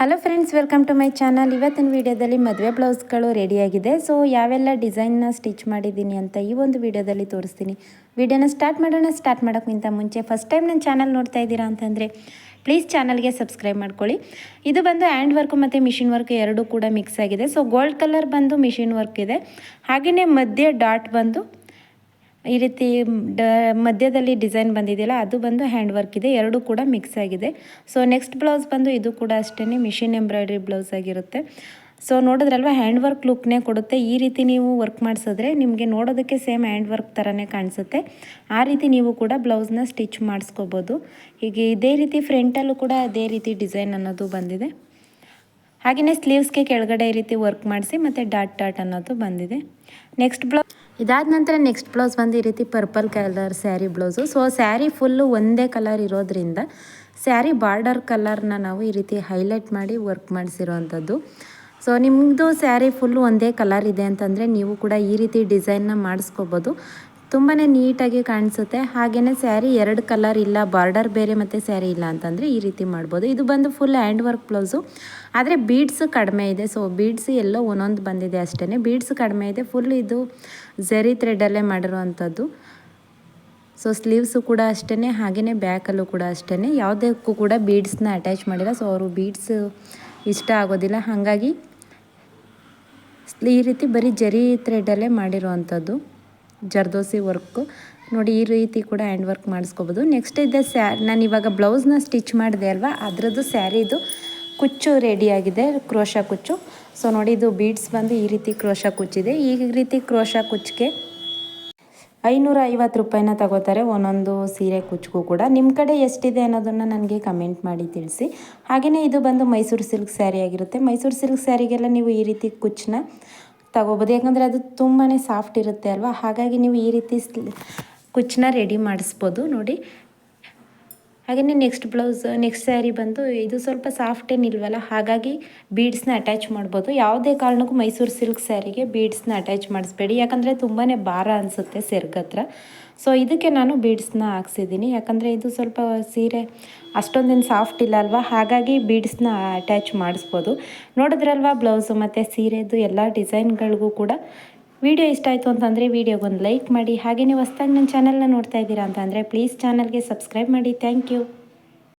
Hello friends welcome to my channel ಇವತ್ತಿನ ವಿಡಿಯೋದಲ್ಲಿ ಮದುವೆ ಬ್ಲೌಸ್ಗಳು ರೆಡಿಯಾಗಿದೆ ಸೊ ಯಾವೆಲ್ಲ ಡಿಸೈನ್ನ ಸ್ಟಿಚ್ ಮಾಡಿದ್ದೀನಿ ಅಂತ ಈ ಒಂದು ವಿಡಿಯೋದಲ್ಲಿ ತೋರಿಸ್ತೀನಿ. ವಿಡಿಯೋನ ಸ್ಟಾರ್ಟ್ ಮಾಡೋಣ. ಸ್ಟಾರ್ಟ್ ಮಾಡೋಕ್ಕಿಂತ ಮುಂಚೆ ಫಸ್ಟ್ ಟೈಮ್ ನನ್ನ ಚಾನಲ್ ನೋಡ್ತಾ ಇದ್ದೀರಾ ಅಂತಂದರೆ ಪ್ಲೀಸ್ ಚಾನಲ್ಗೆ ಸಬ್ಸ್ಕ್ರೈಬ್ ಮಾಡ್ಕೊಳ್ಳಿ. ಇದು ಬಂದು ಹ್ಯಾಂಡ್ ವರ್ಕ್ ಮತ್ತು ಮಿಷಿನ್ ವರ್ಕ್ ಎರಡೂ ಕೂಡ ಮಿಕ್ಸ್ ಆಗಿದೆ. ಸೊ ಗೋಲ್ಡ್ ಕಲರ್ ಬಂದು ಮಿಷಿನ್ ವರ್ಕ್ ಇದೆ. ಹಾಗೆಯೇ ಮಧ್ಯೆ ಡಾಟ್ ಬಂದು ಈ ರೀತಿ ಡ, ಮಧ್ಯದಲ್ಲಿ ಡಿಸೈನ್ ಬಂದಿದೆಯಲ್ಲ, ಅದು ಬಂದು ಹ್ಯಾಂಡ್ ವರ್ಕ್ ಇದೆ, ಎರಡು ಕೂಡ ಮಿಕ್ಸ್ ಆಗಿದೆ. ಸೊ, ನೆಕ್ಸ್ಟ್ ಬ್ಲೌಸ್ ಬಂದು ಇದು ಕೂಡ ಅಷ್ಟೇ ಮಿಷಿನ್ ಎಂಬ್ರಾಯ್ಡ್ರಿ ಬ್ಲೌಸ್ ಆಗಿರುತ್ತೆ. ಸೊ, ನೋಡಿದ್ರಲ್ವ ಹ್ಯಾಂಡ್ ವರ್ಕ್ ಲುಕ್ನೇ ಕೊಡುತ್ತೆ. ಈ ರೀತಿ ನೀವು ವರ್ಕ್ ಮಾಡಿಸಿದ್ರೆ ನಿಮಗೆ ನೋಡೋದಕ್ಕೆ ಸೇಮ್ ಹ್ಯಾಂಡ್ ವರ್ಕ್ ಥರನೇ ಕಾಣಿಸುತ್ತೆ. ಆ ರೀತಿ ನೀವು ಕೂಡ ಬ್ಲೌಸ್ನ ಸ್ಟಿಚ್ ಮಾಡಿಸ್ಕೋಬೋದು. ಹೀಗೆ ಇದೇ ರೀತಿ ಫ್ರಂಟಲ್ಲೂ ಕೂಡ ಅದೇ ರೀತಿ ಡಿಸೈನ್ ಅನ್ನೋದು ಬಂದಿದೆ. ಹಾಗೆಯೇ ಸ್ಲೀವ್ಸ್ಗೆ ಕೆಳಗಡೆ ಈ ರೀತಿ ವರ್ಕ್ ಮಾಡಿಸಿ ಮತ್ತು ಡಾಟ್ ಡಾಟ್ ಅನ್ನೋದು ಬಂದಿದೆ. ನೆಕ್ಸ್ಟ್ ಬ್ಲೌಸ್ ಇದಾದ ನಂತರ ನೆಕ್ಸ್ಟ್ ಬ್ಲೌಸ್ ಬಂದು ಈ ರೀತಿ purple colour sari blouse. So sari full ಒಂದೇ ಕಲರ್ ಇರೋದ್ರಿಂದ ಸ್ಯಾರಿ ಬಾರ್ಡರ್ ಕಲರ್ನ ನಾವು ಈ ರೀತಿ ಹೈಲೈಟ್ ಮಾಡಿ ವರ್ಕ್ ಮಾಡಿಸಿರೋವಂಥದ್ದು ಸೊ ನಿಮ್ಮದು ಸ್ಯಾರಿ ಫುಲ್ಲು ಒಂದೇ ಕಲರ್ ಇದೆ ಅಂತಂದರೆ ನೀವು ಕೂಡ ಈ ರೀತಿ ಡಿಸೈನ್ನ ಮಾಡಿಸ್ಕೋಬೋದು. ತುಂಬಾ ನೀಟಾಗಿ ಕಾಣಿಸುತ್ತೆ. ಹಾಗೆಯೇ ಸ್ಯಾರಿ ಎರಡು ಕಲರ್ ಇಲ್ಲ, ಬಾರ್ಡರ್ ಬೇರೆ ಮತ್ತು ಸ್ಯಾರಿ ಇಲ್ಲ ಅಂತಂದರೆ ಈ ರೀತಿ ಮಾಡ್ಬೋದು. ಇದು ಬಂದು ಫುಲ್ ಹ್ಯಾಂಡ್ ವರ್ಕ್ ಬ್ಲೌಸು ಆದರೆ ಬೀಡ್ಸ್ ಕಡಿಮೆ ಇದೆ. ಸೊ ಬೀಡ್ಸ್ ಎಲ್ಲೋ ಒಂದೊಂದು ಬಂದಿದೆ ಅಷ್ಟೇ ಬೀಡ್ಸ್ ಕಡಿಮೆ ಇದೆ. ಫುಲ್ ಇದು ಝರಿ ಥ್ರೆಡಲ್ಲೇ ಮಾಡಿರುವಂಥದ್ದು. ಸೊ ಸ್ಲೀವ್ಸು ಕೂಡ ಅಷ್ಟೇ ಹಾಗೆಯೇ ಬ್ಯಾಕಲ್ಲೂ ಕೂಡ ಅಷ್ಟೇ ಯಾವುದಕ್ಕೂ ಕೂಡ ಬೀಡ್ಸ್ನ ಅಟ್ಯಾಚ್ ಮಾಡಿಲ್ಲ. ಸೊ ಅವರು ಬೀಡ್ಸ್ ಇಷ್ಟ ಆಗೋದಿಲ್ಲ. ಹಾಗಾಗಿ ಈ ರೀತಿ ಬರೀ ಜರಿ ಥ್ರೆಡಲ್ಲೇ ಮಾಡಿರುವಂಥದ್ದು. ಜರ್ದೋಸಿ ವರ್ಕು. ನೋಡಿ, ಈ ರೀತಿ ಕೂಡ ಹ್ಯಾಂಡ್ ವರ್ಕ್ ಮಾಡಿಸ್ಕೋಬೋದು. ನೆಕ್ಸ್ಟ್ ಇದೆ ಸ್ಯಾ, ನಾನು ಇವಾಗ ಬ್ಲೌಸ್ನ ಸ್ಟಿಚ್ ಮಾಡಿದೆ ಅಲ್ವಾ? ಅದರದ್ದು ಸ್ಯಾರಿದು ಕುಚ್ಚು ರೆಡಿಯಾಗಿದೆ ಕ್ರೋಶ ಕುಚ್ಚು. ಸೊ ನೋಡಿ, ಇದು ಬೀಡ್ಸ್ ಬಂದು ಈ ರೀತಿ ಕ್ರೋಶ ಕುಚ್ಚಿದೆ. ಈ ರೀತಿ ಕ್ರೋಶ ಕುಚ್ಚಿಗೆ ಐನೂರ ಐವತ್ತು ರೂಪಾಯಿನ ತಗೋತಾರೆ ಒಂದೊಂದು ಸೀರೆ ಕುಚ್ಚಿಗೂ ಕೂಡ. ನಿಮ್ಮ ಕಡೆ ಎಷ್ಟಿದೆ ಅನ್ನೋದನ್ನು ನನಗೆ ಕಮೆಂಟ್ ಮಾಡಿ ತಿಳಿಸಿ. ಹಾಗೆಯೇ ಇದು ಬಂದು ಮೈಸೂರು ಸಿಲ್ಕ್ ಸ್ಯಾರಿ ಆಗಿರುತ್ತೆ. ಮೈಸೂರು ಸಿಲ್ಕ್ ಸ್ಯಾರಿಗೆಲ್ಲ ನೀವು ಈ ರೀತಿ ಕುಚ್ಚನ್ನ ತಗೋಬೋದು. ಯಾಕಂದರೆ ಅದು ತುಂಬಾ ಸಾಫ್ಟ್ ಇರುತ್ತೆ ಅಲ್ವಾ? ಹಾಗಾಗಿ ನೀವು ಈ ರೀತಿ ಕುಚ್ಚನ್ನ ರೆಡಿ ಮಾಡಿಸ್ಬೋದು. ನೋಡಿ ಹಾಗೆಯೇ ನೆಕ್ಸ್ಟ್ ಬ್ಲೌಸ್ ನೆಕ್ಸ್ಟ್ ಸ್ಯಾರಿ ಬಂದು ಇದು ಸ್ವಲ್ಪ ಸಾಫ್ಟ್ ಏನಿಲ್ವಲ್ಲ ಹಾಗಾಗಿ ಬೀಡ್ಸ್ನ ಅಟ್ಯಾಚ್ ಮಾಡ್ಬೋದು. ಯಾವುದೇ ಕಾರಣಕ್ಕೂ ಮೈಸೂರು ಸಿಲ್ಕ್ ಸ್ಯಾರಿಗೆ ಬೀಡ್ಸ್ನ ಅಟ್ಯಾಚ್ ಮಾಡಿಸ್ಬೇಡಿ. ಯಾಕಂದರೆ ತುಂಬಾ ಭಾರ ಅನಿಸುತ್ತೆ ಸೆರ್ಗತ್ರ ಸೊ ಇದಕ್ಕೆ ನಾನು ಬೀಡ್ಸ್ನ ಹಾಕ್ಸಿದ್ದೀನಿ. ಯಾಕಂದರೆ ಇದು ಸ್ವಲ್ಪ ಸೀರೆ ಅಷ್ಟೊಂದೇನು ಸಾಫ್ಟ್ ಇಲ್ಲ ಅಲ್ವಾ? ಹಾಗಾಗಿ ಬೀಡ್ಸ್ನ ಅಟ್ಯಾಚ್ ಮಾಡಿಸ್ಬೋದು. ನೋಡಿದ್ರಲ್ವಾ ಬ್ಲೌಸು ಮತ್ತು ಸೀರೆದು ಎಲ್ಲ ಡಿಸೈನ್ಗಳಿಗೂ ಕೂಡ ವಿಡಿಯೋ ಇಷ್ಟ ಆಯಿತು ಅಂತಂದರೆ ವಿಡಿಯೋಗೊಂದು ಲೈಕ್ ಮಾಡಿ, ಹಾಗೆ ನೀವು ಹೊಸ್ದಾಗಿ ನನ್ನ ಚಾನಲ್ನ ನೋಡ್ತಾ ಇದ್ದೀರಾ ಅಂತಂದರೆ ಪ್ಲೀಸ್ ಚಾನಲ್ಗೆ ಸಬ್ಸ್ಕ್ರೈಬ್ ಮಾಡಿ. Thank you